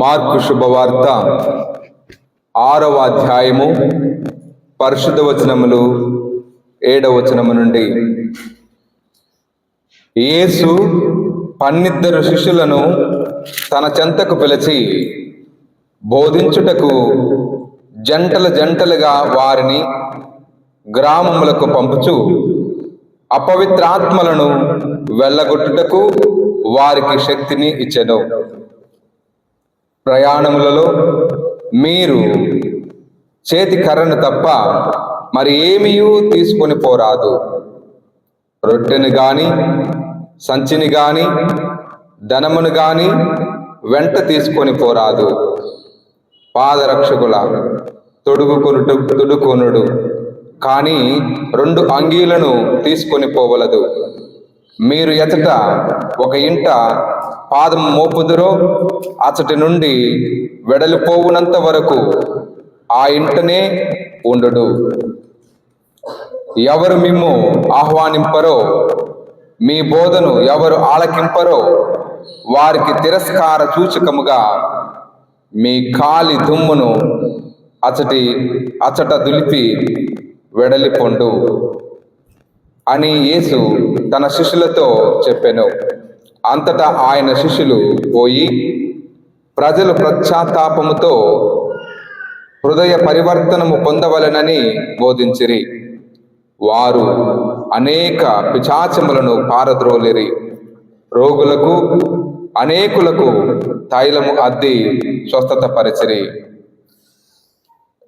Mark శుభవార్త ఆరవ అధ్యాయము పరిశుద్ధ వచనములు ఏడవ వచనము నుండి. యేసు పన్నిద్దరు శిష్యులను తన చెంతకు పిలిచి బోధించుటకు జంటల జంటలుగా వారిని గ్రామములకు పంపుచు అపవిత్రాత్మలను వెళ్ళగొట్టుటకు వారికి శక్తిని ఇచ్చెను ప్రయాణములలో మీరు చేతి కర్రను తప్ప మరి ఏమీయూ తీసుకొని పోరాదు. రొట్టెను గాని సంచిని గాని ధనమును గాని వెంట తీసుకొని పోరాదు. పాదరక్షకుల తొడుగుకొనుడు. తొడుకొనుడు కానీ రెండు అంగీలను తీసుకొని పోవలదు. మీరు ఎచట ఒక ఇంట పాదం మోపుదురో అచటి నుండి వెడలిపోవునంత వరకు ఆ ఇంటనే ఉండుడు ఎవరు మిమ్ము ఆహ్వానింపరో మీ బోధను ఎవరు ఆలకింపరో వారికి తిరస్కార సూచకముగా మీ కాలి దుమ్మును అచటి అచట దులిపి వెడలిపొండు అని యేసు తన శిష్యులతో చెప్పెను. అంతటా ఆయన శిష్యులు పోయి ప్రజలు పశ్చాత్తాపముతో హృదయ పరివర్తనము పొందవలెనని బోధించిరి. వారు అనేక పిచాచములను పారద్రోలిరి. రోగులకు అనేకులకు తైలము అద్ది స్వస్థత పరిచిరి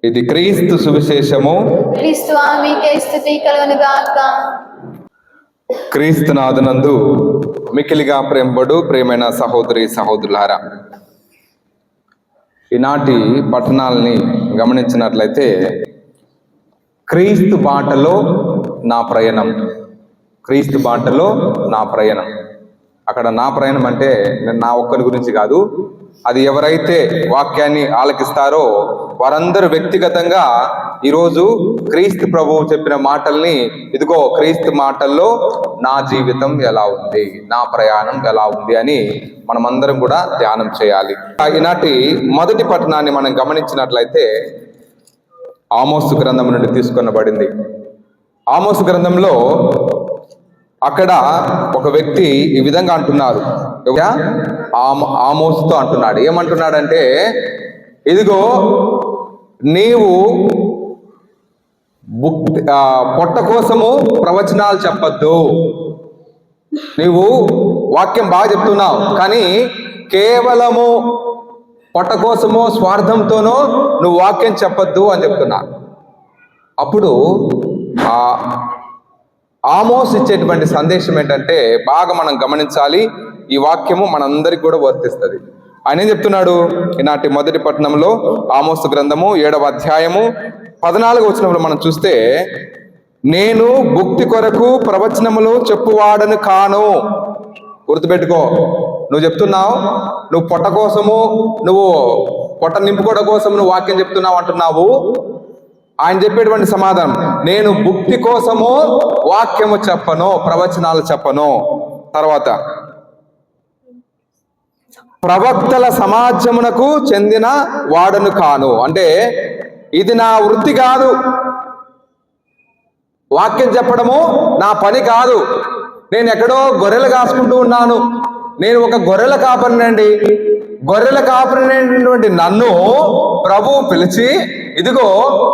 ఇది క్రీస్తు సువిశేషము. క్రీస్తు మీకే స్థుతి కలుగును గాక క్రీస్తునాథనందు మికిలిగా ప్రేమబడు ప్రేమైన సహోదరి సహోదరులారా ఈనాటి పట్టణాలని గమనించినట్లయితే క్రీస్తు బాటలో నా ప్రయాణం క్రీస్తు బాటలో నా ప్రయాణం. అక్కడ నా ప్రయాణం అంటే నేను నా ఒక్కరి గురించి కాదు అది ఎవరైతే వాక్యాన్ని ఆలకిస్తారో వారందరూ వ్యక్తిగతంగా ఈరోజు క్రీస్తు ప్రభువు చెప్పిన మాటల్ని ఇదిగో క్రీస్తు మాటల్లో నా జీవితం ఎలా ఉంది నా ప్రయాణం ఎలా ఉంది అని మనమందరం కూడా ధ్యానం చేయాలి. ఈనాటి మొదటి పట్టణాన్ని మనం గమనించినట్లయితే ఆమోసు గ్రంథం నుండి తీసుకొనబడింది. ఆమోసు గ్రంథంలో అక్కడ ఒక వ్యక్తి ఈ విధంగా అంటున్నారు. ఆమోసుతో అంటున్నాడు. ఏమంటున్నాడంటే ఇదిగో నీవు బుక్ పొట్ట కోసము ప్రవచనాలు చెప్పద్దు. నీవు వాక్యం బాగా చెప్తున్నావు కానీ కేవలము పొట్ట కోసమో స్వార్థంతోనో నువ్వు వాక్యం చెప్పద్దు అని చెప్తున్నా. అప్పుడు ఆ ఆమోస్ ఇచ్చేటువంటి సందేశం ఏంటంటే బాగా మనం గమనించాలి ఈ వాక్యము మనందరికి కూడా వర్తిస్తుంది. ఆయన ఏం చెప్తున్నాడు? ఈనాటి మొదటి పట్టణంలో ఆమోస్ గ్రంథము ఏడవ అధ్యాయము పద్నాలుగు వచ్చినప్పుడు మనం చూస్తే నేను భుక్తి కొరకు ప్రవచనములు చెప్పువాడను కాను. గుర్తుపెట్టుకో నువ్వు చెప్తున్నావు నువ్వు పొట్ట కోసము నువ్వు పొట్ట నింపుకోవడం కోసం నువ్వు వాక్యం చెప్తున్నావు అంటున్నావు. ఆయన చెప్పేటువంటి సమాధానం నేను భుక్తి కోసము వాక్యము చెప్పను ప్రవచనాలు చెప్పను. తర్వాత ప్రవక్తల సమాజమునకు చెందిన వాడను కాను. అంటే ఇది నా వృత్తి కాదు. వాక్యం చెప్పడము నా పని కాదు. నేను ఎక్కడో గొర్రెలు కాసుకుంటూ ఉన్నాను. నేను ఒక గొర్రెల కాపరినండి. గొర్రెల కాపరినటువంటి నన్ను ప్రభువు పిలిచి ఇదిగో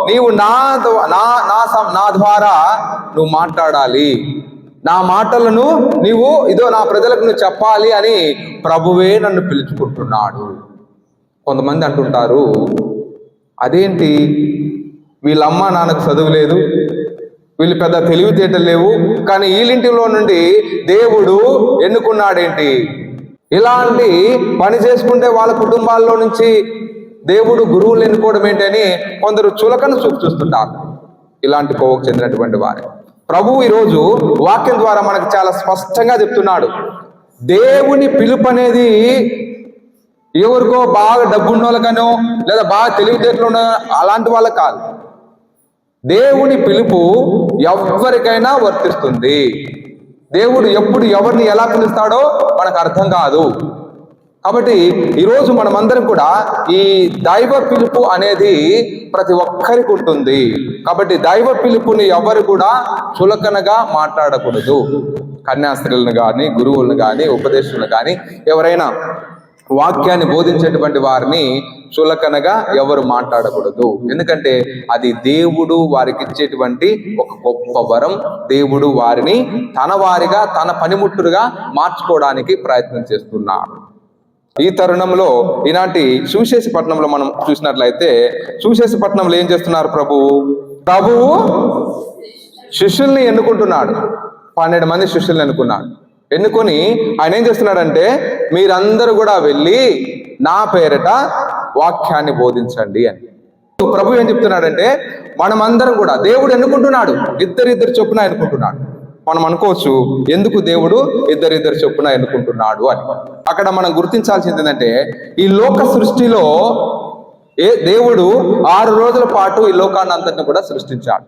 నీవు నా నా నా నా ద్వారా నువ్వు మాట్లాడాలి. నా మాటలను నీవు ఇదో నా ప్రజలకు నువ్వు చెప్పాలి అని ప్రభువే నన్ను పిలుచుకుంటున్నాడు. కొంతమంది అంటుంటారు అదేంటి? వీళ్ళమ్మ నాన్నకు చదువు లేదు వీళ్ళు పెద్ద తెలివితేటలు లేవు కానీ వీళ్ళింటిలో నుండి దేవుడు ఎన్నుకున్నాడేంటి? ఇలాంటి పని చేసుకుంటే వాళ్ళ కుటుంబాల్లో నుంచి దేవుడు గురువులు ఎన్నుకోవడం ఏంటని కొందరు చులకను చూపు చూస్తుంటారు. ఇలాంటి కోవకు చెందినటువంటి వారు. ప్రభువు ఈరోజు వాక్యం ద్వారా మనకు చాలా స్పష్టంగా చెప్తున్నాడు. దేవుని పిలుపు అనేది ఎవరికో బాగా డబ్బున్న వాళ్ళకనో లేదా బాగా తెలివితేటలు ఉన్న అలాంటి వాళ్ళకి కాదు. దేవుని పిలుపు ఎవరికైనా వర్తిస్తుంది. దేవుడు ఎప్పుడు ఎవరిని ఎలా పిలుస్తాడో మనకు అర్థం కాదు. కాబట్టి ఈరోజు మనమందరం కూడా ఈ దైవ పిలుపు అనేది ప్రతి ఒక్కరికి ఉంటుంది. కాబట్టి దైవ పిలుపుని ఎవరు కూడా చులకనగా మాట్లాడకూడదు. కన్యాస్త్రీలను కానీ గురువులను కానీ ఉపదేశులను కానీ ఎవరైనా వాక్యాన్ని బోధించేటువంటి వారిని చులకనగా ఎవరు మాట్లాడకూడదు. ఎందుకంటే అది దేవుడు వారికి ఇచ్చేటువంటి ఒక గొప్ప వరం. దేవుడు వారిని తన వారిగా తన పనిముట్టుగా మార్చుకోవడానికి ప్రయత్నం చేస్తున్నాడు. ఈ తరుణంలో ఈనాటి సువిశేషపట్నంలో మనం చూసినట్లయితే సువిశేషపట్నంలో ఏం చేస్తున్నారు ప్రభువు ప్రభువు శిష్యుల్ని ఎన్నుకుంటున్నాడు. పన్నెండు మంది శిష్యుల్ని ఎన్నుకున్నాడు. ఎన్నుకొని ఆయన ఏం చేస్తున్నాడంటే మీరందరూ కూడా వెళ్ళి నా పేరట వాక్యాన్ని బోధించండి అని. ప్రభు ఏం చెప్తున్నాడంటే మనమందరం కూడా దేవుడు ఎన్నుకుంటున్నాడు. ఇద్దరిద్దరు చొప్పున ఎన్నుకుంటున్నాడు. మనం అనుకోవచ్చు ఎందుకు దేవుడు ఇద్దరిద్దరు చొప్పున ఎన్నుకుంటున్నాడు అని. అక్కడ మనం గుర్తించాల్సింది ఏంటంటే ఈ లోక సృష్టిలో ఏ దేవుడు ఆరు రోజుల పాటు ఈ లోకాన్ని అంతటిని కూడా సృష్టించాడు.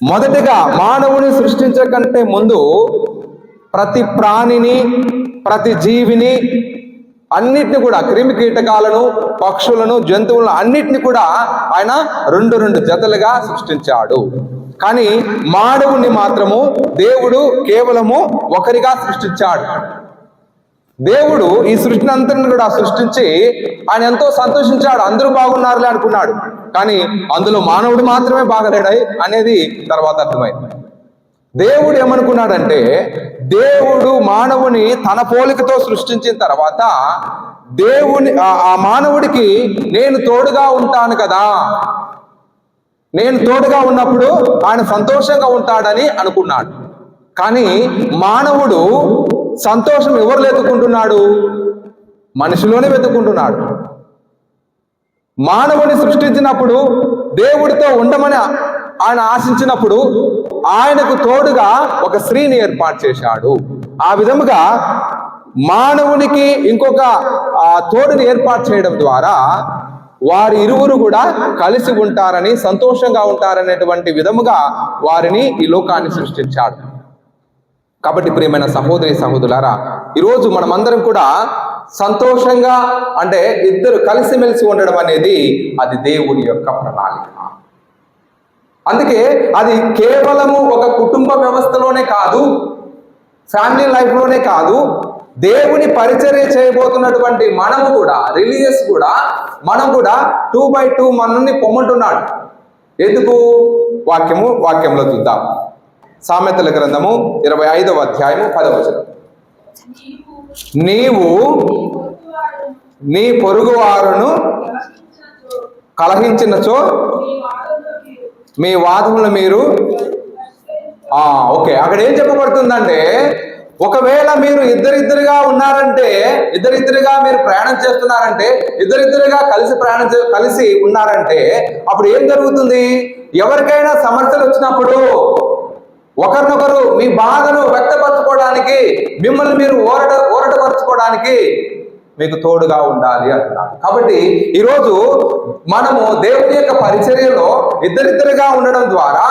మొదటిగా మానవుని సృష్టించకంటే ముందు ప్రతి ప్రాణిని ప్రతి జీవిని అన్నిటిని కూడా క్రిమి కీటకాలను పక్షులను జంతువులను అన్నిటిని కూడా ఆయన రెండు రెండు జతలుగా సృష్టించాడు. కానీ మానవుని మాత్రము దేవుడు కేవలము ఒకరిగా సృష్టించాడు. దేవుడు ఈ సృష్టిని అంతటిని కూడా సృష్టించి ఆయన ఎంతో సంతోషించాడు. అందరూ బాగున్నారులే అనుకున్నాడు. కానీ అందులో మానవుడు మాత్రమే బాగలేడాయి అనేది తర్వాత అర్థమైంది. దేవుడు ఏమనుకున్నాడంటే దేవుడు మానవుని తన పోలికతో సృష్టించిన తర్వాత దేవుని ఆ- ఆ మానవుడికి నేను తోడుగా ఉంటాను కదా. నేను తోడుగా ఉన్నప్పుడు ఆయన సంతోషంగా ఉంటాడని అనుకున్నాడు. కానీ మానవుడు సంతోషం ఎవరు వెతుకుంటున్నాడు మనిషిలోనే వెతుకుంటున్నాడు మానవుని సృష్టించినప్పుడు దేవుడితో ఉండమని ఆయన ఆశించినప్పుడు ఆయనకు తోడుగా ఒక స్త్రీని ఏర్పాటు చేశాడు. ఆ విధముగా మానవునికి ఇంకొక ఆ తోడుని ఏర్పాటు చేయడం ద్వారా వారి ఇరువురు కూడా కలిసి ఉంటారని సంతోషంగా ఉంటారనేటువంటి విధముగా వారిని ఈ లోకాన్ని సృష్టించాడు. కాబట్టి ప్రియమైన సహోదరి సహోదరులారా ఈరోజు మనమందరం కూడా సంతోషంగా అంటే ఇద్దరు కలిసిమెలిసి ఉండడం అనేది అది దేవుని యొక్క ప్రణాళిక. అందుకే అది కేవలము ఒక కుటుంబ వ్యవస్థలోనే కాదు ఫ్యామిలీ లైఫ్లోనే కాదు దేవుని పరిచర్య చేయబోతున్నటువంటి మనము కూడా రిలీజియస్ కూడా మనం కూడా టూ బై టూ మనల్ని పొమ్మంటున్నాడు. ఎందుకు? వాక్యము వాక్యంలో చూద్దాం. సామెతల గ్రంథము ఇరవై ఐదవ అధ్యాయము పదవచనం నీవు నీ పొరుగువారును కలహించినచో మీ వాదములు మీరు ఓకే. అక్కడ ఏం చెప్పబడుతుందంటే ఒకవేళ మీరు ఇద్దరిద్దరుగా ఉన్నారంటే ఇద్దరిద్దరుగా మీరు ప్రయాణం చేస్తున్నారంటే ఇద్దరిద్దరుగా కలిసి ప్రయాణం చే- కలిసి ఉన్నారంటే అప్పుడు ఏం జరుగుతుంది? ఎవరికైనా సమస్యలు వచ్చినప్పుడు ఒకరినొకరు మీ బాధను వ్యక్తపరచుకోవడానికి మిమ్మల్ని మీరు ఓరట ఓరటపరచుకోవడానికి మీకు తోడుగా ఉండాలి అంటున్నాడు కాబట్టి ఈరోజు మనము దేవుని యొక్క పరిచర్యలో ఇద్దరిద్దరుగా ఉండడం ద్వారా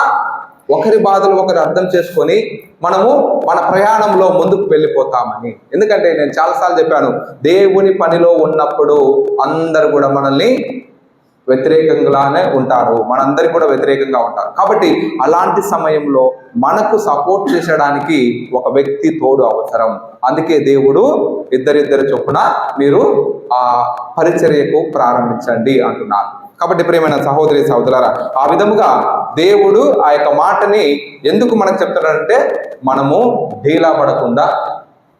ఒకరి బాధలు ఒకరు అర్థం చేసుకొని మనము మన ప్రయాణంలో ముందుకు వెళ్ళిపోతామని. ఎందుకంటే నేను చాలాసార్లు చెప్పాను దేవుని పనిలో ఉన్నప్పుడు అందరు కూడా మనల్ని వ్యతిరేకంగానే ఉంటారు. మనందరికీ కూడా వ్యతిరేకంగా ఉంటారు. కాబట్టి అలాంటి సమయంలో మనకు సపోర్ట్ చేసడానికి ఒక వ్యక్తి తోడు అవసరం. అందుకే దేవుడు ఇద్దరిద్దరు చొప్పున మీరు ఆ పరిచర్యకు ప్రారంభించండి అంటున్నారు కాబట్టి ప్రియమైన సహోదరి సహోదరులారా ఆ విధముగా దేవుడు ఆ యొక్క మాటని ఎందుకు మనకు చెప్తున్నాడంటే మనము ఢీలా పడకుండా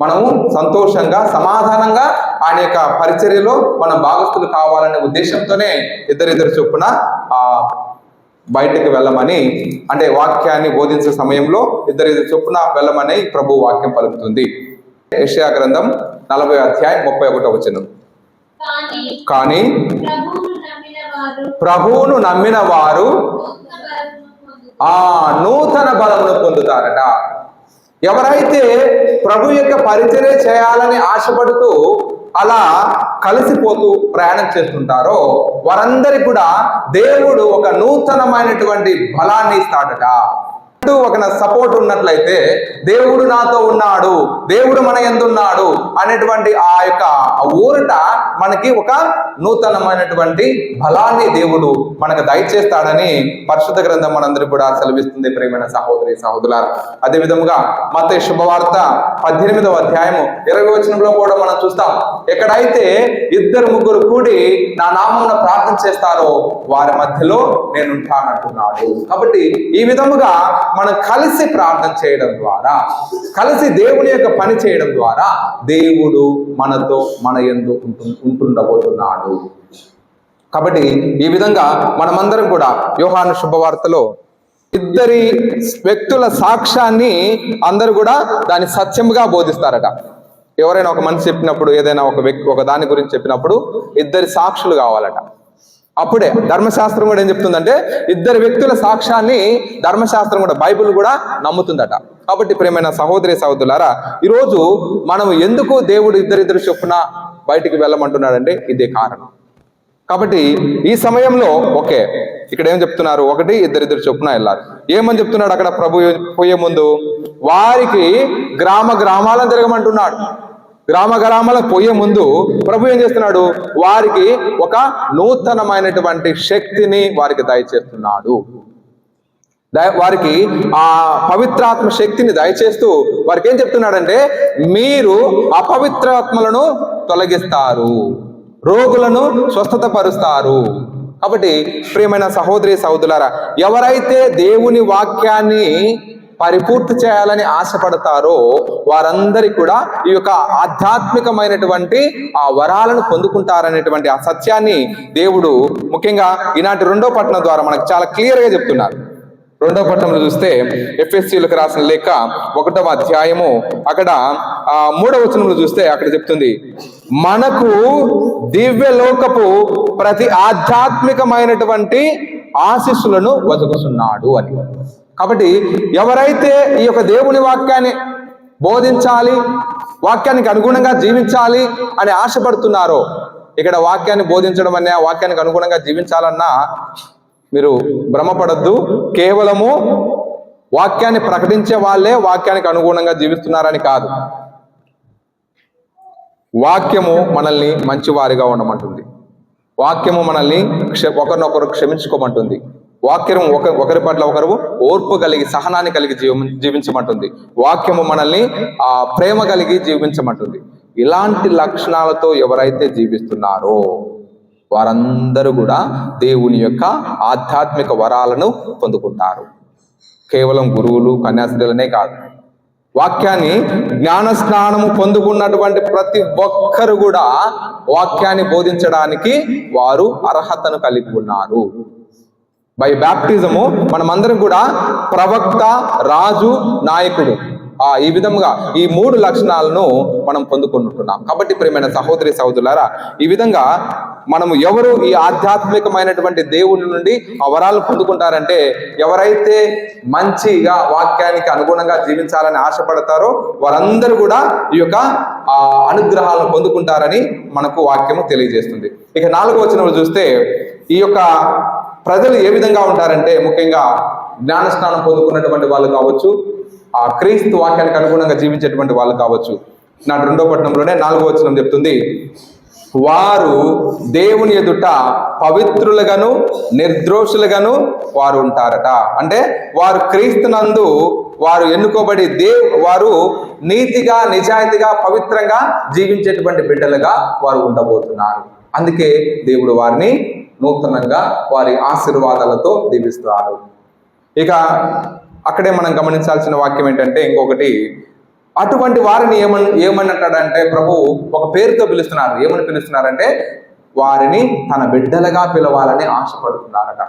మనము సంతోషంగా సమాధానంగా ఆయన యొక్క పరిచర్యలో మనం భాగస్థులు కావాలనే ఉద్దేశంతోనే ఇద్దరిద్దరు చొప్పున ఆ బయటకు వెళ్ళమని అంటే వాక్యాన్ని బోధించే సమయంలో ఇద్దరిద్దరు చొప్పున వెళ్ళమని ప్రభు వాక్యం పలుకుతుంది. ఏషియా గ్రంథం నలభై అధ్యాయం ముప్పై ఒకటో వచనం. కానీ కానీ ప్రభువును నమ్మిన వారు ఆ నూతన బలమును పొందుతారట. ఎవరైతే ప్రభు యొక్క పరిచర్య చేయాలని ఆశపడుతూ అలా కలిసిపోతూ ప్రయాణం చేస్తుంటారో వారందరి కూడా దేవుడు ఒక నూతనమైనటువంటి బలాన్ని ఇస్తాడట. ఒక సపోర్ట్ ఉన్నట్లయితే దేవుడు నాతో ఉన్నాడు దేవుడు మన ఎందున్నాడు అనేటువంటి ఆ యొక్క ఊరట మనకి ఒక నూతనమైనటువంటి బలాన్ని దేవుడు మనకు దయచేస్తాడని పరిశుద్ధ గ్రంథం మనందరికీ కూడా సెలవిస్తుంది. ప్రేమైన సహోదరి సహోదరులారా అదే విధముగా మత శుభవార్త పద్దెనిమిదవ అధ్యాయము ఇరవై వచనంలో కూడా మనం చూస్తాం. ఎక్కడైతే ఇద్దరు ముగ్గురు కూడి నా నామమున ప్రార్థన చేస్తారో వారి మధ్యలో నేను ఉంటానంటున్నాడు కాబట్టి ఈ విధముగా మనం కలిసి ప్రార్థన చేయడం ద్వారా కలిసి దేవుని యొక్క పని చేయడం ద్వారా దేవుడు మనతో మన ఎందు ఉంటు ఉంటుండబోతున్నాడు. కాబట్టి ఈ విధంగా మనమందరం కూడా యోహాను శుభవార్తలో ఇద్దరి వ్యక్తుల సాక్ష్యాన్ని అందరూ కూడా దాన్ని సత్యంగా బోధిస్తారట. ఎవరైనా ఒక మనిషి చెప్పినప్పుడు ఏదైనా ఒక వ్యక్తి ఒక దాని గురించి చెప్పినప్పుడు ఇద్దరి సాక్షులు కావాలట. అప్పుడే ధర్మశాస్త్రం కూడా ఏం చెప్తుందంటే ఇద్దరు వ్యక్తుల సాక్ష్యాన్ని ధర్మశాస్త్రం కూడా బైబిల్ కూడా నమ్ముతుందట. కాబట్టి ప్రేమైన సహోదరి సహోదరులారా ఈరోజు మనం ఎందుకు దేవుడు ఇద్దరిద్దరు చొప్పున బయటికి వెళ్ళమంటున్నాడంటే ఇదే కారణం. కాబట్టి ఈ సమయంలో ఓకే ఇక్కడ ఏం చెప్తున్నారు? ఒకటి ఇద్దరిద్దరు చొప్పున వెళ్ళారు ఏమని చెప్తున్నాడు అక్కడ ప్రభు పోయే ముందు? వారికి గ్రామ గ్రామాలను తిరగమంటున్నాడు. గ్రామ గ్రామాలకు పోయే ముందు ప్రభు ఏం చేస్తున్నాడు? వారికి ఒక నూతనమైనటువంటి శక్తిని వారికి దయచేస్తున్నాడు. వారికి ఆ పవిత్రాత్మ శక్తిని దయచేస్తూ వారికి ఏం చెప్తున్నాడంటే మీరు అపవిత్రాత్మలను తొలగిస్తారు రోగులను స్వస్థత పరుస్తారు కాబట్టి ప్రియమైన సహోదరి సహోదరులారా ఎవరైతే దేవుని వాక్యాన్ని పరిపూర్తి చేయాలని ఆశపడతారో వారందరి కూడా ఈ యొక్క ఆధ్యాత్మికమైనటువంటి ఆ వరాలను పొందుకుంటారనేటువంటి ఆ సత్యాన్ని దేవుడు ముఖ్యంగా ఈనాటి రెండో పట్టణం ద్వారా మనకు చాలా క్లియర్గా చెప్తున్నారు. రెండవ పట్టణంలో చూస్తే ఎఫ్ఎస్సీలకు రాసిన లేఖ ఒకటవ అధ్యాయము. అక్కడ ఆ మూడవ వచనంలో చూస్తే అక్కడ చెప్తుంది మనకు దివ్య లోకపు ప్రతి ఆధ్యాత్మికమైనటువంటి ఆశీస్సులను వదుకుతున్నాడు అని. కాబట్టి ఎవరైతే ఈ యొక్క దేవుని వాక్యాన్ని బోధించాలి వాక్యానికి అనుగుణంగా జీవించాలి అని ఆశపడుతున్నారో ఇక్కడ వాక్యాన్ని బోధించడం అనే వాక్యానికి అనుగుణంగా జీవించాలన్నా మీరు భ్రమపడద్దు. కేవలము వాక్యాన్ని ప్రకటించే వాళ్ళే వాక్యానికి అనుగుణంగా జీవిస్తున్నారని కాదు. వాక్యము మనల్ని మంచివారిగా ఉండమంటుంది. వాక్యము మనల్ని క్ష ఒకరినొకరు క్షమించుకోమంటుంది. వాక్యం ఒక ఒకరి పట్ల ఒకరు ఓర్పు కలిగి సహనాన్ని కలిగి జీవ జీవించమంటుంది. వాక్యము మనల్ని ఆ ప్రేమ కలిగి జీవించమంటుంది. ఇలాంటి లక్షణాలతో ఎవరైతే జీవిస్తున్నారో వారందరూ కూడా దేవుని యొక్క ఆధ్యాత్మిక వరాలను పొందుకుంటారు. కేవలం గురువులు కన్యాస్త్రీలనే కాదు. వాక్యాన్ని జ్ఞాన స్నానము పొందుకున్నటువంటి ప్రతి ఒక్కరు కూడా వాక్యాన్ని బోధించడానికి వారు అర్హతను కలిగి ఉన్నారు. బై బ్యాప్టిజము మనమందరం కూడా ప్రవక్త రాజు నాయకుడు ఈ విధంగా ఈ మూడు లక్షణాలను మనం పొందుకుంటున్నాం కాబట్టి ప్రియమైన సహోదరి సహోదరులారా ఈ విధంగా మనము ఎవరు ఈ ఆధ్యాత్మికమైనటువంటి దేవుడి నుండి అవరాలు పొందుకుంటారంటే ఎవరైతే మంచిగా వాక్యానికి అనుగుణంగా జీవించాలని ఆశపడతారో వారందరూ కూడా ఈ యొక్క ఆ అనుగ్రహాలను పొందుకుంటారని మనకు వాక్యము తెలియజేస్తుంది. ఇక నాలుగో వచనంలో చూస్తే ఈ యొక్క ప్రజలు ఏ విధంగా ఉంటారంటే ముఖ్యంగా జ్ఞానస్నానం పొందుకున్నటువంటి వాళ్ళు కావచ్చు ఆ క్రీస్తు వాక్యానికి అనుగుణంగా జీవించేటువంటి వాళ్ళు కావచ్చు. నాటి రెండో పట్టణంలోనే నాలుగో వచనం చెప్తుంది. వారు దేవుని ఎదుట పవిత్రులుగాను నిర్దోషులుగాను వారు ఉంటారట. అంటే వారు క్రీస్తునందు వారు ఎన్నుకోబడి దేవ్ వారు నీతిగా నిజాయితీగా పవిత్రంగా జీవించేటువంటి బిడ్డలుగా వారు ఉండబోతున్నారు. అందుకే దేవుడు వారిని నూతనంగా వారి ఆశీర్వాదాలతో దీవిస్తున్నారు ఇక అక్కడే మనం గమనించాల్సిన వాక్యం ఏంటంటే ఇంకొకటి అటువంటి వారిని ఏమని ఏమని అంటాడంటే ప్రభు ఒక పేరుతో పిలుస్తున్నారు. ఏమని పిలుస్తున్నారంటే వారిని తన బిడ్డలుగా పిలవాలని ఆశపడుతున్నారట.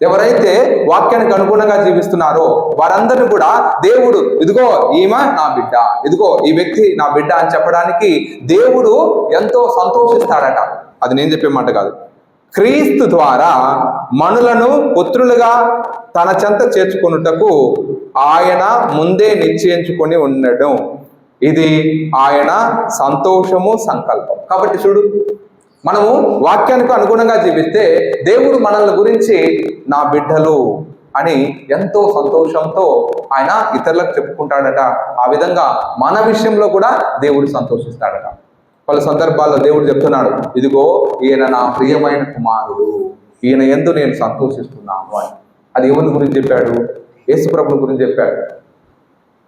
ఎవరైతే వాక్యానికి అనుగుణంగా జీవిస్తున్నారో వారందరిని కూడా దేవుడు ఇదిగో ఈమె నా బిడ్డ ఇదిగో ఈ వ్యక్తి నా బిడ్డ అని చెప్పడానికి దేవుడు ఎంతో సంతోషిస్తాడట. అది నేను చెప్పే మాట కాదు. క్రీస్తు ద్వారా మనులను పుత్రులుగా తన చెంత చేర్చుకొనుటకు ఆయన ముందే నిశ్చయించుకొని ఉండడం. ఇది ఆయన సంతోషము సంకల్పం. కాబట్టి చూడు మనము వాక్యానికి అనుగుణంగా జీవిస్తే దేవుడు మనల్ని గురించి నా బిడ్డలు అని ఎంతో సంతోషంతో ఆయన ఇతరులకు చెప్పుకుంటాడట. ఆ విధంగా మన విషయంలో కూడా దేవుడు సంతోషిస్తాడట. పలు సందర్భాల్లో దేవుడు చెప్తున్నాడు ఇదిగో ఈయన నా ప్రియమైన కుమారుడు. ఈయన ఎందు నేను సంతోషిస్తున్నాను అని. అది ఎవరి గురించి చెప్పాడు? యేసుప్రభుని గురించి చెప్పాడు.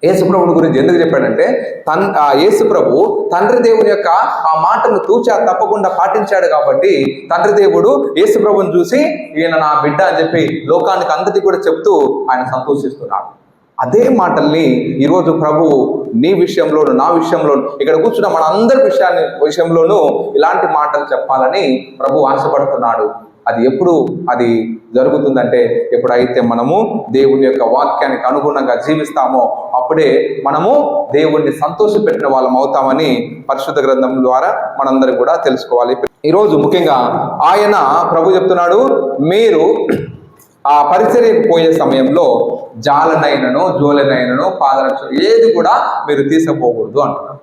యేసుప్రభుని గురించి ఎందుకు చెప్పాడంటే తన్ ఆ యేసుప్రభు తండ్రి దేవుని యొక్క ఆ మాటను తూచా తప్పకుండా పాటించాడు కాబట్టి తండ్రి దేవుడు యేసుప్రభుని చూసి ఈయన నా బిడ్డ అని చెప్పి లోకానికి అందరికీ కూడా చెప్తూ ఆయన సంతోషిస్తున్నాడు. అదే మాటల్ని ఈరోజు ప్రభు నీ విషయంలోను నా విషయంలోను ఇక్కడ కూర్చున్న మన అందరి విషయాన్ని విషయంలోనూ ఇలాంటి మాటలు చెప్పాలని ప్రభు ఆశపడుతున్నాడు. అది ఎప్పుడు అది జరుగుతుందంటే ఎప్పుడైతే మనము దేవుని యొక్క వాక్యానికి అనుగుణంగా జీవిస్తామో అప్పుడే మనము దేవుణ్ణి సంతోషపెట్టిన వాళ్ళం అవుతామని పరిశుద్ధ గ్రంథం ద్వారా మనందరం కూడా తెలుసుకోవాలి. ఈరోజు ముఖ్యంగా ఆయన ప్రభు చెప్తున్నాడు మీరు ఆ పరిచర్యకు పోయే సమయంలో జాలనైనను జోలనైనను పాదరక్ష ఏది కూడా మీరు తీసుకుపోకూడదు అంటున్నారు.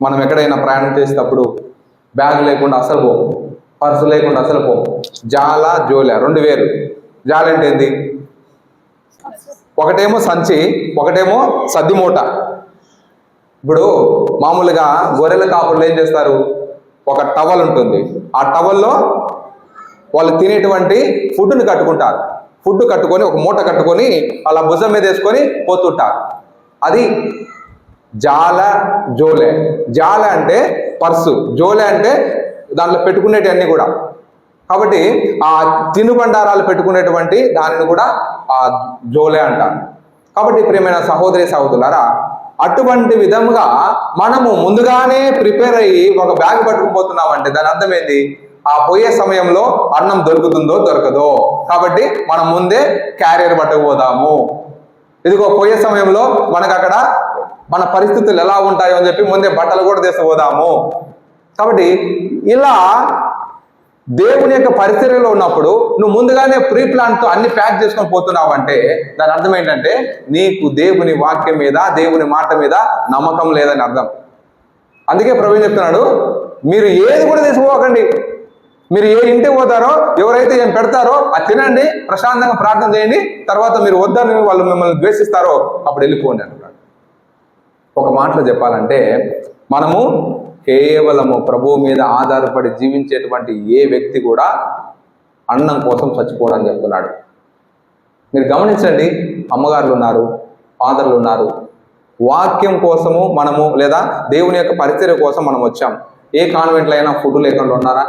మనం ఎక్కడైనా ప్రయాణం చేసేటప్పుడు బ్యాగ్ లేకుండా అసలు పోము పర్సు లేకుండా అసలు పోము జాల జోల రెండు వేరు జాల అంటే ఏంది? ఒకటేమో సంచి ఒకటేమో సద్ది మూట. ఇప్పుడు మామూలుగా గొర్రెల కాపులు ఏం చేస్తారు? ఒక టవల్ ఉంటుంది. ఆ టవల్లో వాళ్ళు తినేటువంటి ఫుడ్ని కట్టుకుంటారు. ఫుడ్ కట్టుకొని ఒక మూట కట్టుకొని అలా భుజం మీద వేసుకొని పోతుంటారు. అది జాల జోలే. జాల అంటే పర్సు. జోలే అంటే దాంట్లో పెట్టుకునేటివన్నీ కూడా. కాబట్టి ఆ తినుబండారాలు పెట్టుకునేటువంటి దానిని కూడా ఆ జోలే అంటారు. కాబట్టి ప్రియమైన సహోదరి సహోదరులారా అటువంటి విధముగా మనము ముందుగానే ప్రిపేర్ అయ్యి ఒక బ్యాగ్ పట్టుకుని పోతున్నామంటే దాని అర్థం ఏంటి ఆ పోయే సమయంలో అన్నం దొరుకుతుందో దొరకదో. కాబట్టి మనం ముందే క్యారియర్ పట్టుకుపోదాము ఇదిగో పోయే సమయంలో మనకు అక్కడ మన పరిస్థితులు ఎలా ఉంటాయో అని చెప్పి ముందే బట్టలు కూడా తీసుకుపోదాము కాబట్టి ఇలా దేవుని యొక్క పరిచర్యలో ఉన్నప్పుడు నువ్వు ముందుగానే ప్రీ ప్లాన్తో అన్ని ప్యాక్ చేసుకొని పోతున్నావు అంటే దాని అర్థం ఏంటంటే నీకు దేవుని వాక్యం మీద దేవుని మాట మీద నమ్మకం లేదని అర్థం. అందుకే ప్రవీణ్ చెప్తున్నాడు? మీరు ఏది కూడా తీసుకోకండి. మీరు ఏ ఇంటికి పోతారో ఎవరైతే ఏం పెడతారో అది తినండి ప్రశాంతంగా ప్రార్థన చేయండి తర్వాత మీరు వద్దని వాళ్ళు మిమ్మల్ని ద్వేషిస్తారో అప్పుడు వెళ్ళిపోండి అంటున్నాడు ఒక మాటలో చెప్పాలంటే మనము కేవలము ప్రభువు మీద ఆధారపడి జీవించేటువంటి ఏ వ్యక్తి కూడా అన్నం కోసం చచ్చిపోవడం చెప్తున్నాడు. మీరు గమనించండి అమ్మగారులు ఉన్నారు ఫాదర్లు ఉన్నారు. వాక్యం కోసము మనము లేదా దేవుని యొక్క పరిచర్య కోసం మనం వచ్చాం. ఏ కాన్వెంట్లో అయినా ఫుడ్ లేకుండా ఉన్నారా?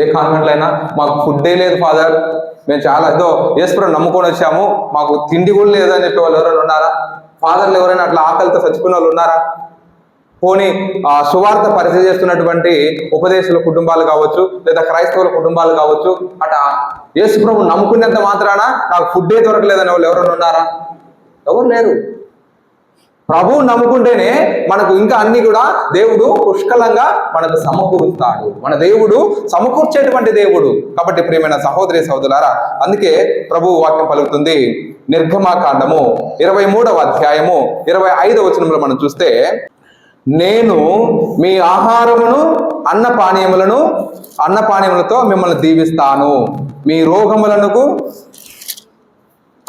ఏ కాన్వెంట్లో అయినా మాకు ఫుడ్డే లేదు ఫాదర్. మేము చాలా ఏదో ఈశ్వరం నమ్ముకొని వచ్చాము. మాకు తిండి కూడా లేదని చెప్పి వాళ్ళు ఎవరైనా ఉన్నారా? ఫాదర్లు ఎవరైనా అట్లా ఆకలితో చచ్చిపోయిన వాళ్ళు ఉన్నారా? పోనీ ఆ సువార్త పరిచయం చేస్తున్నటువంటి ఉపదేశుల కుటుంబాలు కావచ్చు లేదా క్రైస్తవుల కుటుంబాలు కావచ్చు అట యేసుప్రభు నమ్ముకునేంత మాత్రాన నాకు ఫుడ్డే దొరకలేదని వాళ్ళు ఎవరైనా ఉన్నారా? ఎవరు లేరు. ప్రభువు నమ్ముకుంటేనే మనకు ఇంకా అన్ని కూడా దేవుడు పుష్కలంగా మనకు సమకూరుస్తాడు. మన దేవుడు సమకూర్చేటువంటి దేవుడు. కాబట్టి ప్రియమైన సహోదరి సహోదరులారా అందుకే ప్రభు వాక్యం పలుకుతుంది. నిర్గమాకాండము ఇరవై మూడవ అధ్యాయము ఇరవై ఐదవ వచనంలో మనం చూస్తే నేను మీ ఆహారమును అన్న పానీయములను అన్న పానీయములతో మిమ్మల్ని దీవిస్తాను. మీ రోగములకు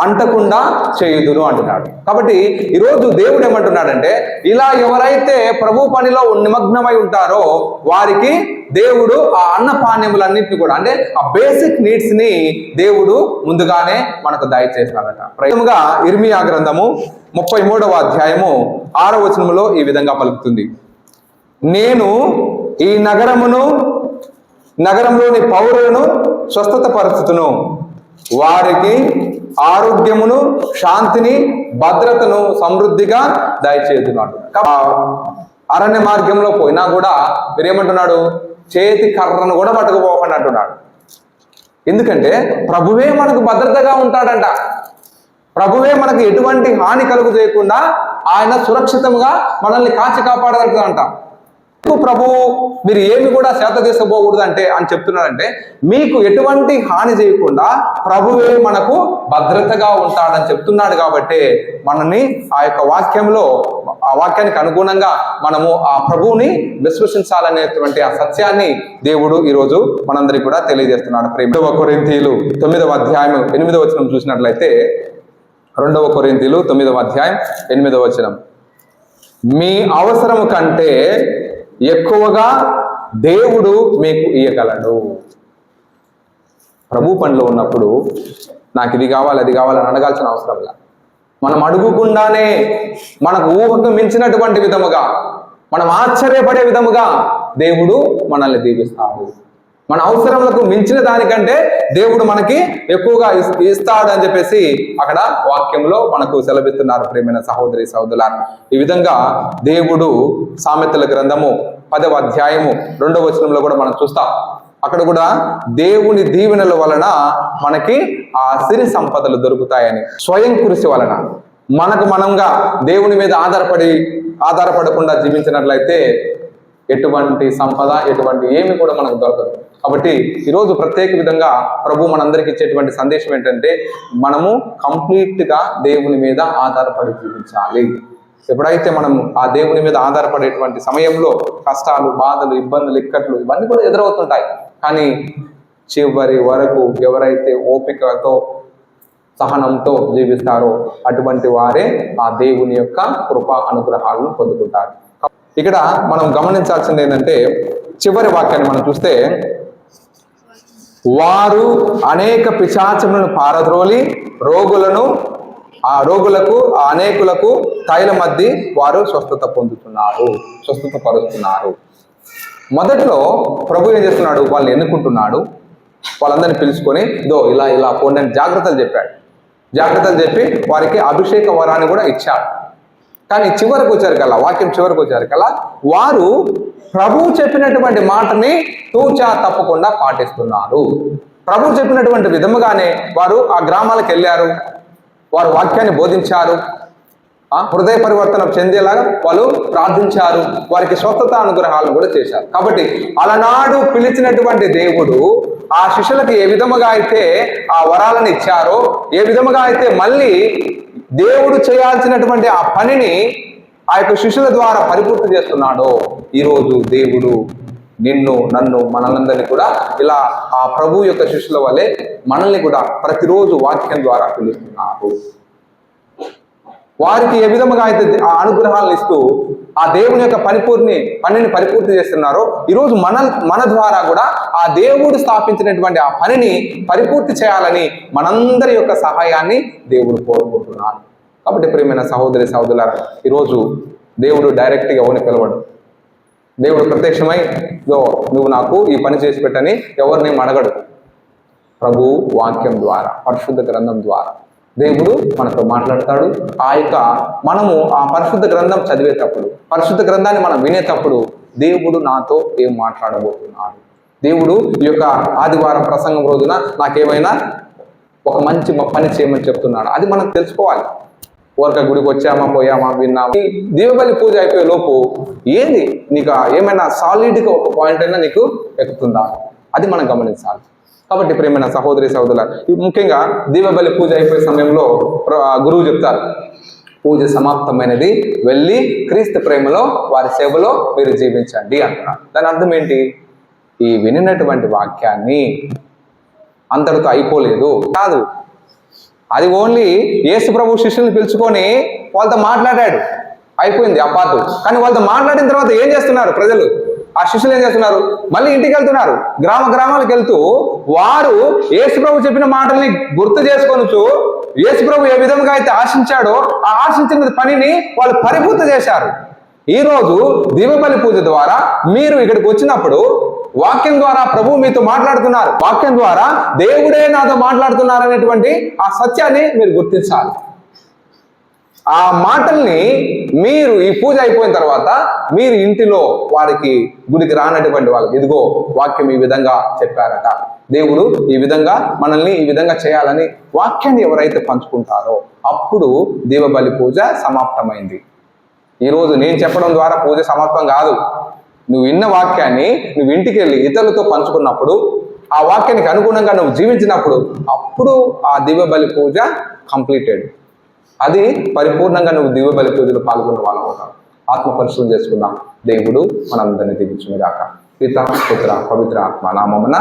అంటకుండా చేయుదును అంటున్నాడు. కాబట్టి ఈరోజు దేవుడు ఏమంటున్నాడంటే ఇలా ఎవరైతే ప్రభు పనిలో నిమగ్నమై ఉంటారో వారికి దేవుడు ఆ అన్న పానీయములన్నింటినీ కూడా అంటే ఆ బేసిక్ నీడ్స్ని దేవుడు ముందుగానే మనకు దయచేస్తాడట. ప్రయముగా ఇర్మియా గ్రంథము ముప్పై మూడవ అధ్యాయము ఆరో వచనములో ఈ విధంగా పలుకుతుంది. నేను ఈ నగరమును నగరంలోని పౌరులను స్వస్థత పరుచుతును. వారికి ఆరోగ్యమును శాంతిని భద్రతను సమృద్ధిగా దయచేస్తున్నాడు అరణ్య మార్గంలో పోయినా కూడా మీరేమంటున్నాడు చేతి కర్రను కూడా పట్టుకుపోకండి అంటున్నాడు. ఎందుకంటే ప్రభువే మనకు భద్రతగా ఉంటాడంట. ప్రభువే మనకు ఎటువంటి హాని కలుగు చేయకుండా ఆయన సురక్షితంగా మనల్ని కాచి కాపాడగలుగుతాడంట. ప్రభు మీరు ఏమి కూడా శ్రద్ధ తీసుకోకూడదు అంటే అని చెప్తున్నారంటే మీకు ఎటువంటి హాని చేయకుండా ప్రభువే మనకు భద్రతగా ఉంటాడని చెప్తున్నాడు కాబట్టి మనని ఆ యొక్క వాక్యంలో ఆ వాక్యానికి అనుగుణంగా మనము ఆ ప్రభువుని విశ్వసించాలనేటువంటి ఆ సత్యాన్ని దేవుడు ఈరోజు మనందరికి కూడా తెలియజేస్తున్నాడు. ప్రేమ. కొరింతీలు తొమ్మిదవ అధ్యాయం ఎనిమిదవ వచనం చూసినట్లయితే రెండవ కొరింతీలు తొమ్మిదవ అధ్యాయం ఎనిమిదవ వచనం. మీ అవసరము కంటే ఎక్కువగా దేవుడు మీకు ఇయ్యగలడు. ప్రభు పనిలో ఉన్నప్పుడు నాకు ఇది కావాలి అది కావాలని అడగాల్సిన అవసరం లేదు. మనం అడుగుకుండానే మనకు ఊహకు మించినటువంటి విధముగా మనం ఆశ్చర్యపడే విధముగా దేవుడు మనల్ని దీవిస్తాడు. మన అవసరములకు మించిన దానికంటే దేవుడు మనకి ఎక్కువగా ఇస్తాడు అని చెప్పేసి అక్కడ వాక్యంలో మనకు సెలవిస్తున్నారు ప్రేమైన సహోదరి సహోదరుల ఈ విధంగా దేవుడు సామెతల గ్రంథము పదవ అధ్యాయము రెండవ వచనంలో కూడా మనం చూస్తాం. అక్కడ కూడా దేవుని దీవెనల వలన మనకి ఆ సిరి సంపదలు దొరుకుతాయని. స్వయం కృషి వలన. మనకు మనంగా దేవుని మీద ఆధారపడి ఆధారపడకుండా జీవించినట్లయితే ఎటువంటి సంపద ఎటువంటి ఏమి కూడా మనకు దొరకదు. కాబట్టి ఈరోజు ప్రత్యేక విధంగా ప్రభు మనందరికి ఇచ్చేటువంటి సందేశం ఏంటంటే మనము కంప్లీట్గా దేవుని మీద ఆధారపడి జీవించాలి. ఎప్పుడైతే మనం ఆ దేవుని మీద ఆధారపడేటువంటి సమయంలో కష్టాలు బాధలు ఇబ్బందులు ఇక్కట్లు ఇవన్నీ కూడా ఎదురవుతుంటాయి. కానీ చివరి వరకు ఎవరైతే ఓపికతో సహనంతో జీవిస్తారో అటువంటి వారే ఆ దేవుని యొక్క కృపా అనుగ్రహాలను పొందుకుంటారు. ఇక్కడ మనం గమనించాల్సింది ఏంటంటే చివరి వాక్యాన్ని మనం చూస్తే వారు అనేక పిశాచములను పారద్రోలి రోగులను ఆ రోగులకు ఆ అనేకులకు తైల మధ్య వారు స్వస్థత పొందుతున్నారు స్వస్థత పరుస్తున్నారు. మొదట్లో ప్రభు ఏం చేస్తున్నాడు? వాళ్ళని ఎన్నుకుంటున్నాడు. వాళ్ళందరినీ పిలుచుకొని దో ఇలా ఇలా పోండి అని జాగ్రత్తలు చెప్పాడు. జాగ్రత్తలు చెప్పి వారికి అభిషేక వరాన్ని కూడా ఇచ్చాడు. కానీ చివరకు వచ్చారు కల్లా వాక్యం చివరకు వచ్చారు కల్లా వారు ప్రభువు చెప్పినటువంటి మాటని తూచా తప్పకుండా పాటిస్తున్నారు. ప్రభువు చెప్పినటువంటి విధముగానే వారు ఆ గ్రామాలకు వెళ్ళారు వారు వాక్యాన్ని బోధించారు ఆ హృదయ పరివర్తన చెందేలాగా వాళ్ళు ప్రార్థించారు వారికి స్వస్థత అనుగ్రహాలు కూడా చేశారు. కాబట్టి అలనాడు పిలిచినటువంటి దేవుడు ఆ శిష్యులకు ఏ విధముగా అయితే ఆ వరాలను ఇచ్చారో ఏ విధముగా అయితే మళ్ళీ దేవుడు చేయాల్సినటువంటి ఆ పనిని ఆ యొక్క శిష్యుల ద్వారా పరిపూర్తి చేస్తున్నాడో. ఈరోజు దేవుడు నిన్ను నన్ను మనలందరినీ కూడా ఇలా ఆ ప్రభు యొక్క శిష్యుల వలె మనల్ని కూడా ప్రతిరోజు వాక్యం ద్వారా పిలుస్తున్నారు వారికి ఏ విధముగా అయితే ఆ అనుగ్రహాలను ఇస్తూ ఆ దేవుని యొక్క పరిపూర్ణి పనిని పరిపూర్తి చేస్తున్నారో ఈరోజు మన మన ద్వారా కూడా ఆ దేవుడు స్థాపించినటువంటి ఆ పనిని పరిపూర్తి చేయాలని మనందరి యొక్క సహాయాన్ని దేవుడు కోరుకుంటున్నాడు. కాబట్టి ప్రియమైన సహోదరి సహోదరు ఈరోజు దేవుడు డైరెక్ట్గా ఎవరిని పిలవడు? దేవుడు ప్రత్యక్షమై "ఇదో నువ్వు నాకు ఈ పని చేసి పెట్టని ఎవరిని అడగడు ప్రభు వాక్యం ద్వారా పరిశుద్ధ గ్రంథం ద్వారా. దేవుడు మనతో మాట్లాడతాడు. ఆ యొక్క మనము ఆ పరిశుద్ధ గ్రంథం చదివేటప్పుడు పరిశుద్ధ గ్రంథాన్ని మనం వినేటప్పుడు దేవుడు నాతో ఏం మాట్లాడబోతున్నాడు? దేవుడు ఈ యొక్క ఆదివారం ప్రసంగం రోజున నాకేమైనా ఒక మంచి పని చేయమని చెప్తున్నాడు. అది మనం తెలుసుకోవాలి. ఊరక గుడికి వచ్చామా పోయామా విన్నామా? ఈ దీపబలి పూజ అయిపోయే లోపు ఏంది? నీకు ఏమైనా సాలిడ్గా ఒక పాయింట్ అయినా నీకు ఎక్కుతుందా? అది మనం గమనించాలి. కాబట్టి ప్రేమైన సహోదరి సహోదరుల ముఖ్యంగా దీపబలి పూజ అయిపోయే సమయంలో గురువు చెప్తారు పూజ సమాప్తమైనది వెళ్ళి క్రీస్తు ప్రేమలో వారి సేవలో మీరు జీవించండి అంటున్నారు. దాని అర్థం ఏంటి? ఈ వినినటువంటి వాక్యాన్ని అంతటితో అయిపోలేదు. కాదు అది ఓన్లీ యేసు ప్రభు శిష్యుల్ని పిలుచుకొని వాళ్ళతో మాట్లాడాడు. అయిపోయింది ఆ పాటు కానీ వాళ్ళతో మాట్లాడిన తర్వాత ఏం చేస్తున్నారు ప్రజలు? ఆ శిష్యులు ఏం చేస్తున్నారు? మళ్ళీ ఇంటికి వెళ్తున్నారు. గ్రామ గ్రామాలకు వెళ్తూ వారు యేసుప్రభు చెప్పిన మాటల్ని గుర్తు చేసుకొనుచు యేసుప్రభు ఏ విధంగా అయితే ఆశించాడో ఆ ఆశించిన పనిని వాళ్ళు పరిపూర్తి చేశారు. ఈ రోజు దీపబలి పూజ ద్వారా మీరు ఇక్కడికి వచ్చినప్పుడు వాక్యం ద్వారా ప్రభు మీతో మాట్లాడుతున్నారు. వాక్యం ద్వారా దేవుడే నాతో మాట్లాడుతున్నారు అనేటువంటి ఆ సత్యాన్ని మీరు గుర్తించాలి. ఆ మాటల్ని మీరు ఈ పూజ అయిపోయిన తర్వాత మీరు ఇంటిలో వారికి గుడికి రానటువంటి వాళ్ళకి ఇదిగో వాక్యం ఈ విధంగా చెప్పారట. దేవుడు ఈ విధంగా మనల్ని ఈ విధంగా చేయాలని వాక్యాన్ని ఎవరైతే పంచుకుంటారో అప్పుడు దీపబలి పూజ సమాప్తమైంది. ఈరోజు నేను చెప్పడం ద్వారా పూజ సమాప్తం కాదు. నువ్వు విన్న వాక్యాన్ని నువ్వు ఇంటికి వెళ్ళి ఇతరులతో పంచుకున్నప్పుడు ఆ వాక్యానికి అనుగుణంగా నువ్వు జీవించినప్పుడు అప్పుడు ఆ దీపబలి పూజ కంప్లీటెడ్. అది పరిపూర్ణంగా నువ్వు దివ్య బలి పూజలో పాల్గొన్న వాళ్ళు అవుతావు ఆత్మ పరిశుద్ధం చేసుకుందాం. దేవుడు మనందరినీ దిగించుగాక పిత పుత్ర పవిత్ర ఆత్మ నామమున